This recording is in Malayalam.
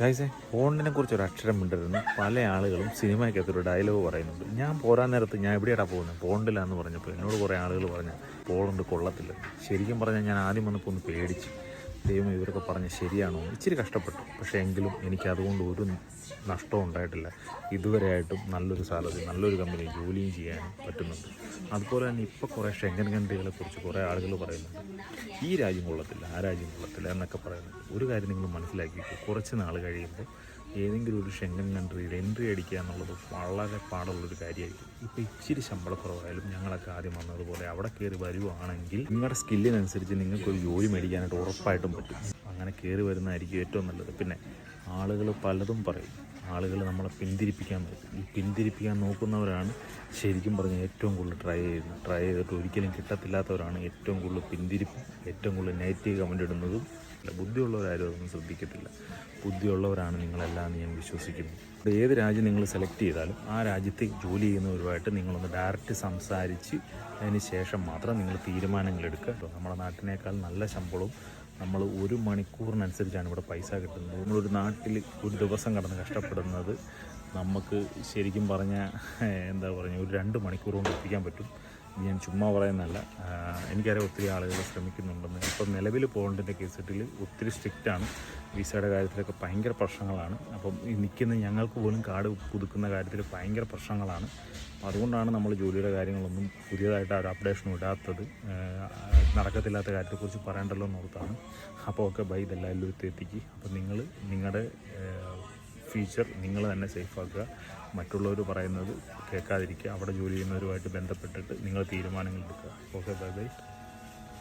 ഗൈസെ ഫോണിനെ കുറിച്ച് ഒരു അക്ഷരം മിണ്ടരുന്നു പല ആളുകളും സിനിമയ്ക്കകത്തൊരു ഡയലോഗ് പറയുന്നുണ്ട്. ഞാൻ പോരാൻ നേരത്ത് ഞാൻ എവിടെയാടാ പോകുന്നത് പോണ്ടില്ലാന്ന് പറഞ്ഞപ്പോൾ എന്നോട് കുറേ ആളുകൾ പറഞ്ഞു പോളുണ്ട് കൊള്ളത്തില്ല. ശരിക്കും പറഞ്ഞാൽ ഞാൻ ആദ്യം വന്നപ്പോൾ ഒന്ന് പേടിച്ചു ദൈവം ഇവരൊക്കെ പറഞ്ഞ് ശരിയാണോ? ഇച്ചിരി കഷ്ടപ്പെട്ടു. പക്ഷേ എങ്കിലും എനിക്ക് അതുകൊണ്ട് ഒരു നഷ്ടവും ഉണ്ടായിട്ടില്ല. ഇതുവരെയായിട്ടും നല്ലൊരു സാലറി നല്ലൊരു കമ്പനി ജോലിയും ചെയ്യാനും പറ്റുന്നുണ്ട്. അതുപോലെ തന്നെ ഇപ്പോൾ കുറേ ഷെങ്കൻ കൺട്രികളെ കുറിച്ച് കുറേ ആളുകൾ പറയുന്നുണ്ട്. ഈ രാജ്യം കൊള്ളത്തില്ല. ആ രാജ്യം കൊള്ളത്തില്ല എന്നൊക്കെ പറയുന്നുണ്ട് ഒരു കാര്യം നിങ്ങൾ മനസ്സിലാക്കിയിട്ട് കുറച്ച് നാൾ കഴിയുമ്പോൾ ഏതെങ്കിലും ഒരു ഷെങ്കൻ കൺട്രിയിൽ എൻട്രി അടിക്കുക എന്നുള്ളത് വളരെ പാടുള്ളൊരു കാര്യമായിരിക്കും. ഇപ്പോൾ ഇച്ചിരി ശമ്പളക്കുറവായാലും ഞങ്ങളൊക്കെ ആദ്യം വന്നതുപോലെ അവിടെ കയറി വരുവാണെങ്കിൽ നിങ്ങളുടെ സ്കില്ലിനനുസരിച്ച് നിങ്ങൾക്ക് ഒരു ജോലി മേടിക്കാനായിട്ട് ഉറപ്പായിട്ടും പറ്റും. അങ്ങനെ കയറി വരുന്നതായിരിക്കും ഏറ്റവും നല്ലത്. പിന്നെ ആളുകൾ പലതും പറയും. ആളുകൾ നമ്മളെ പിന്തിരിപ്പിക്കാൻ നോക്കും ഈ പിന്തിരിപ്പിക്കാൻ നോക്കുന്നവരാണ് ശരിക്കും പറഞ്ഞാൽ ഏറ്റവും കൂടുതൽ ട്രൈ ചെയ്യുന്നത്. ട്രൈ ചെയ്തിട്ട് ഒരിക്കലും കിട്ടത്തില്ലാത്തവരാണ് ഏറ്റവും കൂടുതൽ പിന്തിരിപ്പ് ഏറ്റവും കൂടുതൽ നെഗറ്റീവ് കമന്റ് ഇടുന്നതും. അല്ല ബുദ്ധിയുള്ളവരാരും അതൊന്നും ശ്രദ്ധിക്കത്തില്ല. ബുദ്ധിയുള്ളവരാണ് നിങ്ങളെല്ലാം ഞാൻ വിശ്വസിക്കുന്നു. ഏത് രാജ്യം നിങ്ങൾ സെലക്ട് ചെയ്താലും ആ രാജ്യത്ത് ജോലി ചെയ്യുന്നവരുമായിട്ട് നിങ്ങളൊന്ന് ഡയറക്റ്റ് സംസാരിച്ച് അതിന് ശേഷം മാത്രം നിങ്ങൾ തീരുമാനങ്ങൾ എടുക്കുക. നമ്മുടെ നാട്ടിനേക്കാൾ നല്ല ശമ്പളവും നമ്മൾ ഒരു മണിക്കൂറിനനുസരിച്ചാണ് ഇവിടെ പൈസ കിട്ടുന്നത്. നമ്മളൊരു നാട്ടിൽ ഒരു ദിവസം കടന്ന് കഷ്ടപ്പെടുന്നത് നമുക്ക് ശരിക്കും പറഞ്ഞാൽ എന്താ പറയുക ഒരു രണ്ട് മണിക്കൂർ കൊണ്ട് എത്തിക്കാൻ പറ്റും. ഞാൻ ചുമ്മാ പറയുന്നതല്ല. എനിക്കറിയാം ഒത്തിരി ആളുകൾ ശ്രമിക്കുന്നുണ്ടെന്ന്. ഇപ്പം നിലവിൽ പോകേണ്ടതിന്റെ കേസിട്ടിൽ ഒത്തിരി സ്ട്രിക്റ്റ് ആണ്. വിസയുടെ കാര്യത്തിലൊക്കെ ഭയങ്കര പ്രശ്നങ്ങളാണ്. അപ്പം ഈ നിൽക്കുന്ന ഞങ്ങൾക്ക് പോലും കാർഡ് പുതുക്കുന്ന കാര്യത്തിൽ ഭയങ്കര പ്രശ്നങ്ങളാണ്. അപ്പോൾ അതുകൊണ്ടാണ് നമ്മൾ ജോലിയുടെ കാര്യങ്ങളൊന്നും പുതിയതായിട്ട് ഒരു അപ്ഡേഷനും ഇടാത്തത്. നടക്കത്തില്ലാത്ത കാര്യത്തെക്കുറിച്ച് പറയേണ്ടല്ലോ എന്നോർത്താണ് അപ്പോൾ ഒക്കെ ബൈ ഇതെല്ലാം എല്ലാവരും എത്തിക്ക്. അപ്പം നിങ്ങൾ നിങ്ങളുടെ ഫ്യൂച്ചർ നിങ്ങൾ തന്നെ സേഫാക്കുക മറ്റുള്ളവർ പറയുന്നത് കേൾക്കാതിരിക്കുക. അവിടെ ജോലി ചെയ്യുന്നവരുമായിട്ട് ബന്ധപ്പെട്ടിട്ട് നിങ്ങൾ തീരുമാനങ്ങൾ എടുക്കുക. Okay bye bye